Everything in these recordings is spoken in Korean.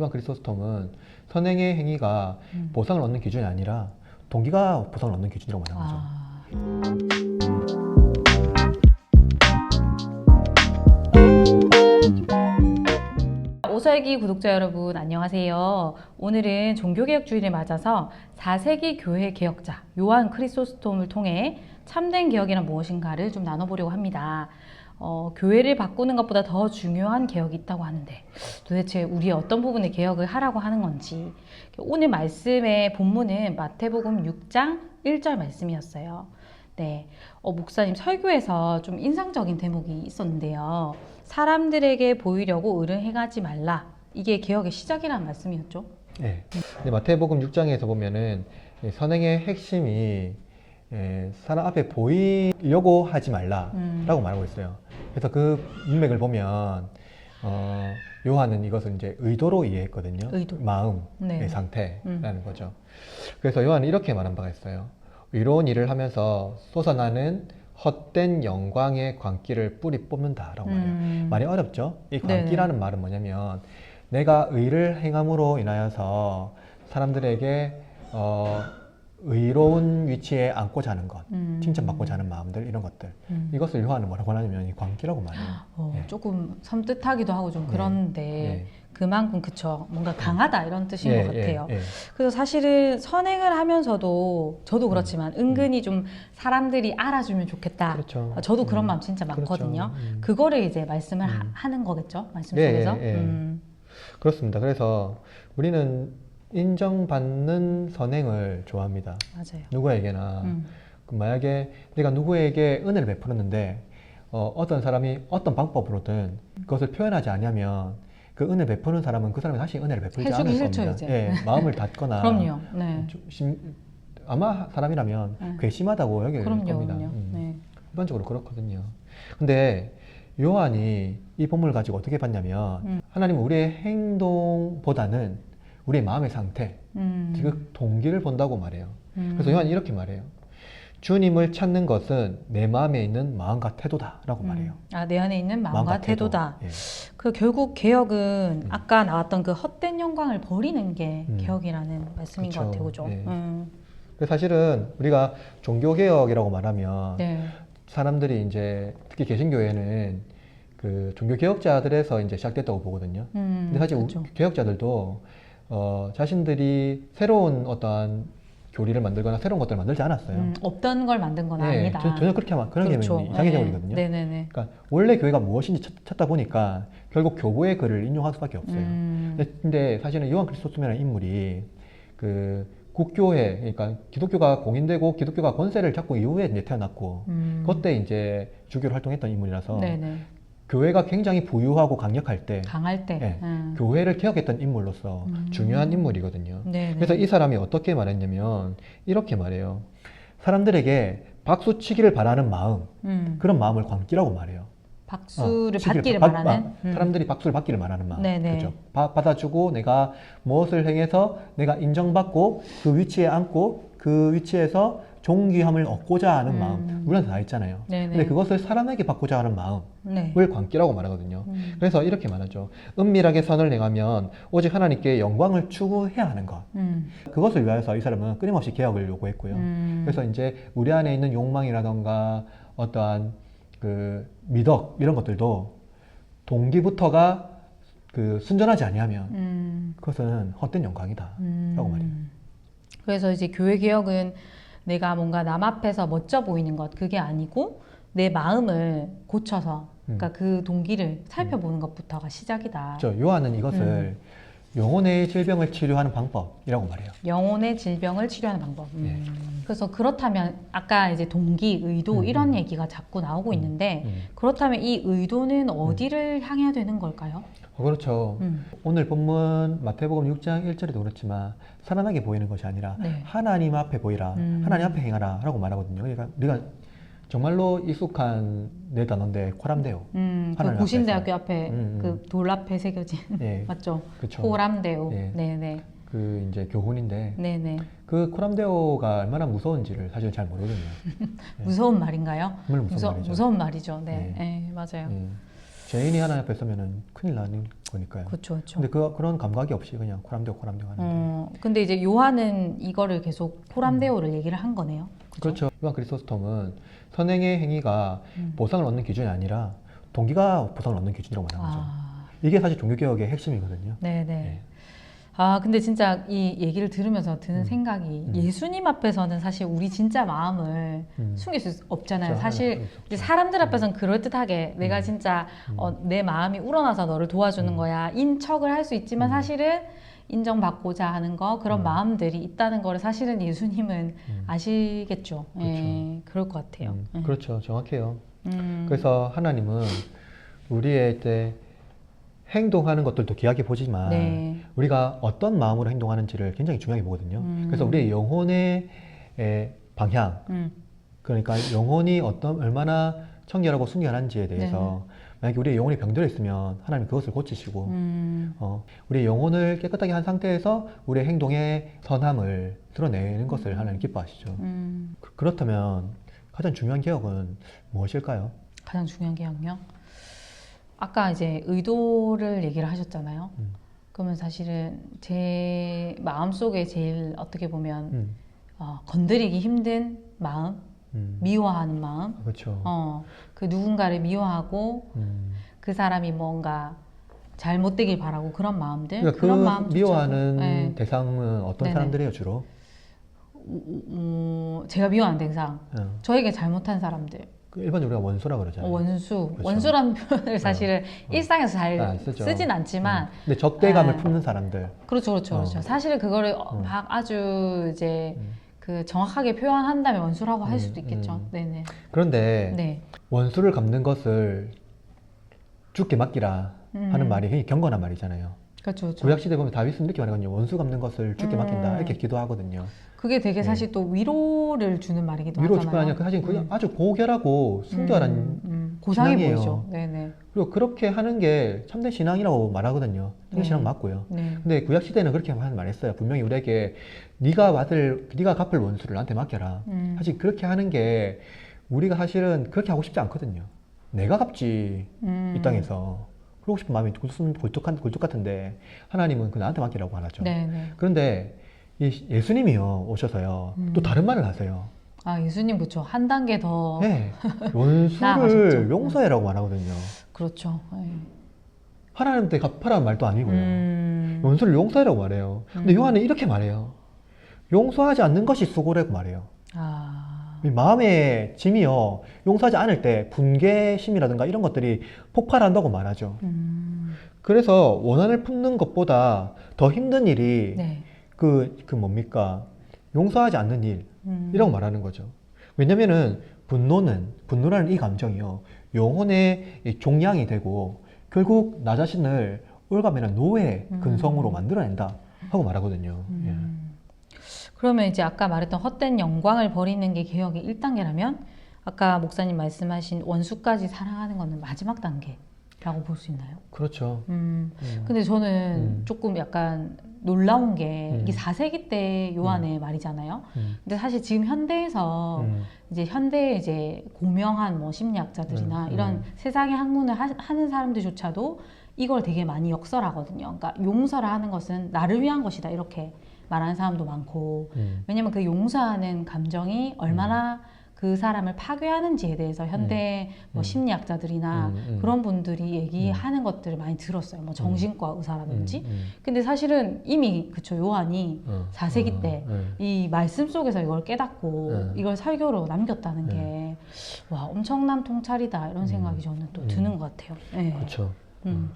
요한 크리소스톰은 선행의 행위가 음. 보상을 얻는 기준이 아니라 동기가 보상을 얻는 기준이라고 말하는 거죠. 아, 오설기 구독자 여러분 안녕하세요. 오늘은 종교개혁 주일을 맞아서 4세기 교회 개혁자 요한 크리소스톰을 통해 참된 개혁이란 무엇인가를 좀 나눠보려고 합니다. 어, 교회를 바꾸는 것보다 더 중요한 개혁이 있다고 하는데 도대체 우리의 어떤 부분에 개혁을 하라고 하는 건지 오늘 말씀의 본문은 마태복음 6장 1절 말씀이었어요. 네, 어, 목사님 설교에서 좀 인상적인 대목이 있었는데요. 사람들에게 보이려고 의를 행하지 말라. 이게 개혁의 시작이라는 말씀이었죠. 예. 근데 마태복음 6장에서 보면은 이 선행의 핵심이 예, 사람 앞에 보이려고 하지 말라라고 음. 말하고 있어요. 그래서 그 문맥을 보면 어, 요한은 이것을 이제 의도로 이해했거든요. 의도. 마음의 네. 상태라는 음. 거죠. 그래서 요한은 이렇게 말한 바가 있어요. 의로운 일을 하면서 솟아나는 헛된 영광의 광기를 뿌리 뽑는다라고 말해요. 음. 말이 어렵죠? 이 네네. 광기라는 말은 뭐냐면 내가 의를 행함으로 인하여서 사람들에게 어, 의로운 위치에 앉고자 하는 것, 음. 칭찬받고자 하는 마음들 이런 것들 음. 이것을 요한은 뭐라고 하냐면 이 광기라고 말해요. 어, 예. 조금 섬뜩하기도 하고 좀 네. 그런데 예. 그만큼 그쵸 뭔가 강하다 이런 뜻인 예, 것 같아요. 예, 예. 그래서 사실은 선행을 하면서도 저도 그렇지만 은근히 좀 사람들이 알아주면 좋겠다. 그렇죠. 어, 저도 그런 음. 마음 진짜 많거든요. 그렇죠. 음. 그거를 이제 말씀을 하- 음. 하 는 거겠죠 말씀 예, 속에서. 예, 예. 음. 그렇습니다. 그래서 우리는 인정받는 선행을 좋아합니다. 맞아요. 누구에게나 음. 그 만약에 내가 누구에게 은혜를 베풀었는데 어, 어떤 사람이 어떤 방법으로든 그것을 표현하지 않으면 그 은혜 베푸는 사람은 그 사람이 다시 은혜를 베풀지 않을 싫죠, 겁니다. 이제. 예, 마음을 닫거나 그럼요. 네. 좀 심- 아마 사람이라면 네. 괘씸하다고 여길 그럼요. 겁니다. 그럼요. 음. 네. 일반적으로 그렇거든요. 근데 요한이 이 본문을 가지고 어떻게 봤냐면 음. 하나님은 우리의 행동보다는 우리의 마음의 상태, 음. 그 동기를 본다고 말해요. 음. 그래서 요한이 이렇게 말해요. 주님을 찾는 것은 내 마음에 있는 마음과 태도다라고 말해요. 음. 아, 내 안에 있는 마음과, 태도다. 예. 그 결국 개혁은 음. 아까 나왔던 그 헛된 영광을 버리는 게 음. 개혁이라는 말씀인 것 그쵸. 같아요, 그죠? 네. 음. 사실은 우리가 종교 개혁이라고 말하면 네. 사람들이 이제 특히 개신교회는 그 종교 개혁자들에서 이제 시작됐다고 보거든요. 음, 근데 사실 우- 그쵸. 개혁자들도 어, 자신들이 새로운 어떠한 교리를 만들거나 새로운 것들을 만들지 않았어요. 음, 없던 걸 만든 건 예, 아니다. 전- 전혀 그렇게 하면 그런 그렇죠. 개념이 네. 개념이거든요. 네네네. 그러니까 원래 교회가 무엇인지 찾, 찾다 보니까 결국 교보의 글을 인용할 수밖에 없어요. 음, 근데, 근데 사실은 요한 그리스도스라는 인물이 그 국교회 그러니까 기독교가 공인되고 기독교가 권세를 잡고 이후에 이제 태어났고 음. 그때 이제 주교로 활동했던 인물이라서 네네. 교회가 굉장히 부유하고 강력할 때 강할 때. 예, 음. 교회를 개혁했던 인물로서 음. 중요한 인물이거든요. 네네. 그래서 이 사람이 어떻게 말했냐면 이렇게 말해요. 사람들에게 박수 치기를 바라는 마음, 음. 그런 마음을 광기라고 말해요. 박수를 어, 받기를 받- 바라는. 아, 음. 사람들이 박수를 받기를 바라는 마음. 네네. 그죠? 바- 받아주고 내가 무엇을 행해서 내가 인정받고 그 위치에 앉고 그 위치에서 존귀함을 얻고자 하는 음. 마음. 우리한테 다 있잖아요. 네네. 근데 그것을 사람에게 받고자 하는 마음을 네. 광기라고 말하거든요. 음. 그래서 이렇게 말하죠. 은밀하게 선을 행하면 오직 하나님께 영광을 추구해야 하는 것. 음. 그것을 위하여서 이 사람은 끊임없이 개혁을 요구했고요. 음. 그래서 이제 우리 안에 있는 욕망이라던가 어떠한 그 미덕 이런 것들도 동기부터가 그 순전하지 아니하면 음. 그것은 헛된 영광이다. 음. 라고 말해요. 그래서 이제 교회 개혁은 내가 뭔가 남 앞에서 멋져 보이는 것 그게 아니고 내 마음을 고쳐서 그러니까 그 동기를 살펴보는 것부터가 시작이다. 저 요한은 이것을 음. 영혼의 질병을 치료하는 방법이라고 말해요. 영혼의 질병을 치료하는 방법. 음. 예. 그래서 그렇다면 아까 이제 동기, 의도 음, 이런 음. 얘기가 자꾸 나오고 음, 있는데 음. 그렇다면 이 의도는 어디를 향해야 되는 걸까요? 어, 그렇죠. 음. 오늘 본문 마태복음 6장 1절에도 그렇지만 사람에게 보이는 것이 아니라 네. 하나님 앞에 보이라 음. 하나님 앞에 행하라 라고 말하거든요 그러니까 우리가 정말로 익숙한 내 단어인데 코람데오 음, 그 고신대학교 앞에 음, 음. 그돌 앞에 새겨진 예, 맞죠? 그렇죠 코람데오. 예. 네네. 그 이제 교훈인데 네네. 그 코람데오가 얼마나 무서운지를 사실 잘 모르거든요 네. 무서운 말인가요? 무서운 무서, 말이죠 무서운 말이죠. 네, 네. 네, 맞아요. 예. 죄인이 하나님 앞에 서면은 큰일 나는 거니까요. 그렇죠, 그렇죠. 근데 그 그런 감각이 없이 그냥 코람대고 코람대고 하는데. 어, 근데 이제 요한은 이거를 계속 포람데오를 얘기를 한 거네요. 그죠? 그렇죠. 요한 크리스토스톰은 선행의 행위가 음. 보상을 얻는 기준이 아니라 동기가 보상을 얻는 기준이라고 말하는 거죠. 아, 이게 사실 종교개혁의 핵심이거든요. 네, 네. 네. 아, 근데 진짜 이 얘기를 들으면서 드는 음. 생각이 음. 예수님 앞에서는 사실 우리 진짜 마음을 음. 숨길 수 없잖아요. 그렇죠. 사실 이제 없죠. 사람들 앞에서는 그럴듯하게 내가 음. 진짜 음. 어, 내 마음이 우러나서 너를 도와주는 음. 거야. 인척을 할 수 있지만 음. 사실은 인정받고자 하는 거 그런 음. 마음들이 있다는 거를 사실은 예수님은 음. 아시겠죠. 예, 그럴 것 같아요. 음, 예. 그렇죠. 정확해요. 음. 그래서 하나님은 우리의 이제 행동하는 것들도 귀하게 보지만 네. 우리가 어떤 마음으로 행동하는지를 굉장히 중요하게 보거든요. 음. 그래서 우리의 영혼의 에, 방향, 음. 그러니까 영혼이 어떤 얼마나 청결하고 순결한지에 대해서 만약에 우리의 영혼이 병들어 있으면 하나님 그것을 고치시고 음. 어, 우리의 영혼을 깨끗하게 한 상태에서 우리의 행동의 선함을 드러내는 것을 하나님 기뻐하시죠. 음. 그- 그렇다면 가장 중요한 개혁은 무엇일까요? 가장 중요한 게 영역. 아까 이제 의도를 얘기를 하셨잖아요. 음. 그러면 사실은 제 마음 속에 제일 어떻게 보면 음, 어, 건드리기 힘든 마음, 음, 미워하는 마음, 그렇죠. 어, 그 누군가를 미워하고 음. 그 사람이 뭔가 잘못되길 바라고 그런 마음들, 그러니까 그런 마음조차도, 미워하는 네. 대상은 어떤 네네. 사람들이에요 주로? 음, 제가 미워하는 대상, 어, 저에게 잘못한 사람들, 그 일반적으로 우리가 원수라 어, 그러잖아요. 원수, 그렇죠. 원수라는 표현을 사실은 어. 일상에서 잘 아, 쓰죠. 쓰진 않지만 음. 근데 적대감을 네. 품는 사람들. 그렇죠, 그렇죠, 어. 그렇죠. 사실은 그거를 어, 음. 막 아주 이제 음. 그 정확하게 표현한다면 원수라고 할 음, 수도 있겠죠. 음. 네네. 그런데 네. 원수를 갚는 것을 죽게 맡기라 하는 음. 말이 굉장히 경건한 말이잖아요. 그렇죠, 그렇죠. 구약 시대 보면 다윗은 이렇게 말하거든요. 원수 갚는 것을 죽게 음. 맡긴다 이렇게 기도하거든요. 그게 되게 네. 사실 또 위로를 주는 말이기도 위로 하잖아요. 아니라 사실 그게 음. 아주 고결하고 순결한 음, 음. 고상해 신앙이에요. 보이죠. 네네. 그리고 그렇게 하는 게 참된 신앙이라고 말하거든요. 참된 네. 신앙 맞고요. 네. 근데 구약 시대는 그렇게 말했어요. 분명히 우리에게 네가 받을 네가 갚을 원수를 나한테 맡겨라. 음. 사실 그렇게 하는 게 우리가 사실은 그렇게 하고 싶지 않거든요. 내가 갚지 음. 이 땅에서 그러고 싶은 마음이 굴뚝한 굴뚝 같은데 하나님은 그 나한테 맡기라고 하죠. 네네. 그런데 이 예수님이요 오셔서요 음. 또 다른 말을 하세요. 아 예수님 그렇죠. 한 단계 더 네. 원수를 용서해라고 말하거든요. 그렇죠. 네. 하나님한테 갚아라는 말도 아니고요. 음. 원수를 용서해라고 말해요. 근데 음. 요한은 이렇게 말해요. 용서하지 않는 것이 수고라고 말해요. 아. 이 마음의 짐이요 용서하지 않을 때 분개심이라든가 이런 것들이 폭발한다고 말하죠. 음. 그래서 원한을 품는 것보다 더 힘든 일이 네. 그, 그 뭡니까 용서하지 않는 일 음. 이라고 말하는 거죠. 왜냐면은 분노는 분노라는 이 감정이요 영혼의 이 종양이 되고 결국 나 자신을 올가매는 노예 음. 근성으로 만들어낸다 하고 말하거든요. 예. 음. 그러면 이제 아까 말했던 헛된 영광을 버리는 게 개혁의 1단계라면 아까 목사님 말씀하신 원수까지 사랑하는 거는 마지막 단계라고 볼 수 있나요? 그렇죠. 음. 음. 근데 저는 음. 조금 약간 놀라운 게 음. 이게 4세기 때 요한의 말이잖아요. 음. 근데 사실 지금 현대에서 음. 이제 현대의 이제 고명한 뭐 심리학자들이나 음, 이런 음. 세상의 학문을 하, 는 사람들조차도 이걸 되게 많이 역설하거든요. 그러니까 용서를 하는 것은 나를 위한 것이다 이렇게 말하는 사람도 많고 음. 왜냐면 그 용서하는 감정이 얼마나 그 사람을 파괴하는지에 대해서 현대 뭐 음. 심리학자들이나 음, 음. 그런 분들이 얘기하는 것들을 많이 들었어요. 뭐 정신과 의사라든지. 음, 음. 근데 사실은 이미 그쵸 요한이 어, 4세기 어, 때 예. 이 말씀 속에서 이걸 깨닫고 네. 이걸 설교로 남겼다는 게와 엄청난 통찰이다 이런 음. 생각이 저는 또 음. 드는 것 같아요. 네. 그렇죠. 음.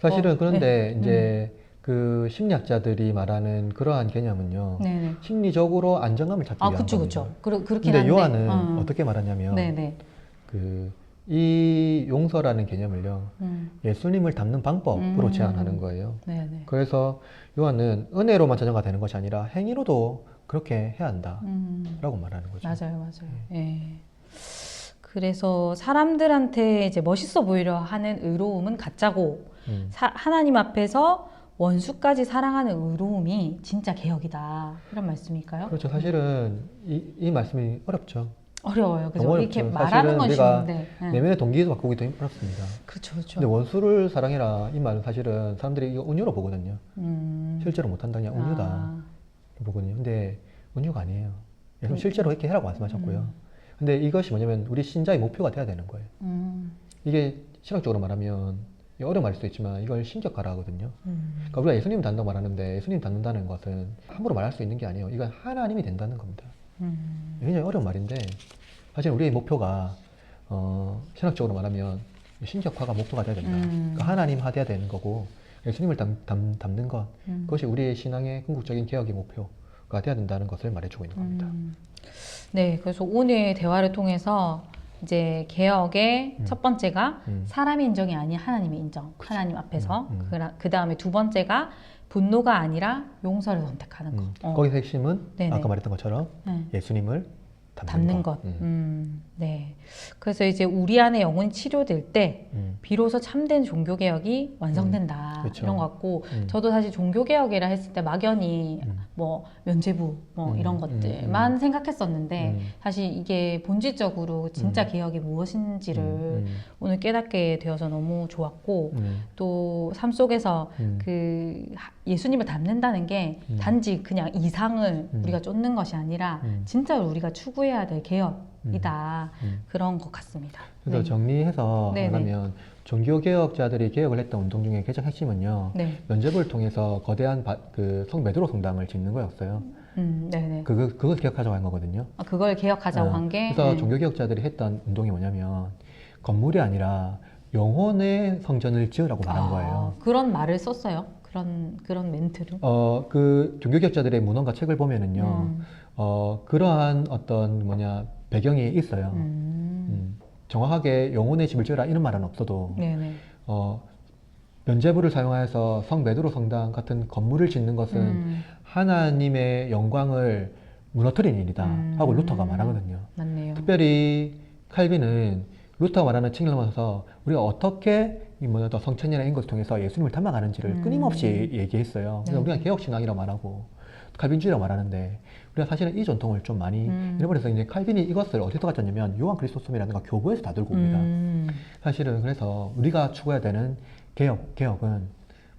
사실은 어, 그런데 네. 이제 그 심리학자들이 말하는 그러한 개념은요. 네네. 심리적으로 안정감을 찾기 아 위한 그쵸 겁니다. 그쵸. 그렇긴 근데 한데. 요한은 어. 어떻게 말하냐면 네네. 그 이 용서라는 개념을요. 음. 예수님을 닮는 방법으로 음. 제안하는 거예요. 네네. 그래서 요한은 은혜로만 자녀가 되는 것이 아니라 행위로도 그렇게 해야 한다라고 음. 말하는 거죠. 맞아요, 맞아요. 네. 예. 그래서 사람들한테 이제 멋있어 보이려 하는 의로움은 가짜고 음. 사- 하나님 앞에서 원수까지 사랑하는 의로움이 진짜 개혁이다 이런 말씀일까요? 그렇죠. 사실은 이, 이 말씀이 어렵죠. 어려워요. 너무 이렇게. 말하는 건 쉬운데. 네. 내면의 동기도 바꾸기 도 어렵습니다. 그렇죠, 그렇죠. 근데 원수를 사랑해라 이 말은 사실은 사람들이 이거 은유로 보거든요. 음. 실제로 못한다 그냥 은유다 아, 보거든요. 근데 은유가 아니에요. 예수님 그- 실제로 이렇게 해라고 말씀하셨고요. 음. 근데 이것이 뭐냐면 우리 신자의 목표가 돼야 되는 거예요. 음. 이게 신학적으로 말하면 어려운 말일 수도 있지만 이걸 신격화라 하거든요. 음. 그러니까 우리가 예수님 닮는다고 말하는데 예수님 닮는다는 것은 함부로 말할 수 있는 게 아니에요. 이건 하나님이 된다는 겁니다. 음. 굉장히 어려운 말인데 사실 우리의 목표가 어, 신학적으로 말하면 신격화가 목표가 돼야 된다. 음. 그러니까 하나님화 돼야 되는 거고 예수님을 담, 담, 담는 것 음. 그것이 우리의 신앙의 궁극적인 개혁의 목표가 돼야 된다는 것을 말해주고 있는 겁니다. 음. 네, 그래서 오늘 대화를 통해서 이제 개혁의 음. 첫 번째가 음. 사람의 인정이 아닌 하나님의 인정, 하나님 앞에서 음, 음. 그 다음에 두 번째가 분노가 아니라 용서를 선택하는 거. 음. 어. 거기서 핵심은 네네. 아까 말했던 것처럼 네. 예수님을 담는, 담는 것. 것. 음. 음, 네. 그래서 이제 우리 안에 영혼이 치료될 때 음. 비로소 참된 종교 개혁이 완성된다 그렇죠. 이런 것 같고 음. 저도 사실 종교 개혁이라 했을 때 막연히 음. 뭐 면제부 뭐 음, 이런 음, 것들만 생각했었는데 음. 사실 이게 본질적으로 진짜 음. 개혁이 무엇인지를 음, 오늘 깨닫게 되어서 너무 좋았고 음, 또삶 속에서 음. 그 하- 예수님을 닮는다는 게 음. 단지 그냥 이상을 음. 우리가 쫓는 것이 아니라 음. 진짜로 우리가 추구해야 될 개혁 이다 음. 그런 것 같습니다. 그래서 네. 정리해서 네네. 말하면 종교 개혁자들이 개혁을 했던 운동 중에 가장 핵심은요 네, 면접을 통해서 거대한 바- 그 성베드로 성당을 짓는 거였어요. 음, 네네. 그, 그 그걸 기억하자고 한 거거든요. 아, 그걸 개혁하자고 아, 한 게. 그래서 네. 종교 개혁자들이 했던 운동이 뭐냐면 건물이 아니라 영혼의 성전을 지으라고 말한 아, 거예요. 그런 말을 썼어요. 그런 그런 멘트를. 어, 그 종교 개혁자들의 문헌과 책을 보면은요, 음, 어, 그러한 어떤 뭐냐 배경이 있어요. 음, 음, 정확하게 영혼의 집을 지으라 이런 말은 없어도 네네. 어, 면제부를 사용하여서 성 베드로 성당 같은 건물을 짓는 것은 음, 하나님의 영광을 무너뜨린 일이다 음. 하고 루터가 말하거든요. 맞네요. 특별히 칼빈은 루터가 말하는 넘어서 우리가 어떻게 이 뭐냐 더 성천이나 이런 것을 통해서 예수님을 닮아가는지를 음. 끊임없이 얘기했어요. 그래서 네. 우리가 개혁신앙이라고 말하고 칼빈주의라고 말하는데 우리가 사실은 이 전통을 좀 많이 음. 잃어버려서 이제 칼빈이 이것을 어디서 가졌냐면 요한 그리스도스이라든가 교부에서 다 들고 옵니다. 음, 사실은 그래서 우리가 추구해야 되는 개혁, 개혁은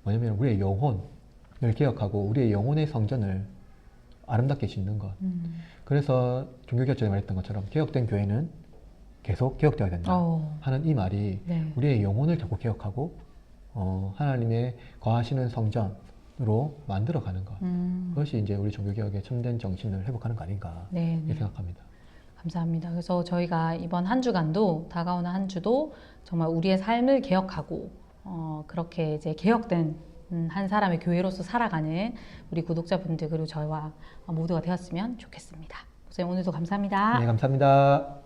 뭐냐면 우리의 영혼을 개혁하고 우리의 영혼의 성전을 아름답게 짓는 것. 음. 그래서 종교개혁전에 말했던 것처럼 개혁된 교회는 계속 개혁되어야 된다 어, 하는 이 말이 네. 우리의 영혼을 자꾸 개혁하고 어, 하나님의 거하시는 성전으 로 만들어가는 것. 음, 그것이 이제 우리 종교개혁의 참된 정신을 회복하는 거 아닌가 네, 이렇게 네. 생각합니다. 감사합니다. 그래서 저희가 이번 한 주간도 다가오는 한 주도 정말 우리의 삶을 개혁하고 어, 그렇게 이제 개혁된 음, 한 사람의 교회로서 살아가는 우리 구독자분들 그리고 저희와 모두가 되었으면 좋겠습니다. 선생님 오늘도 감사합니다. 네, 감사합니다.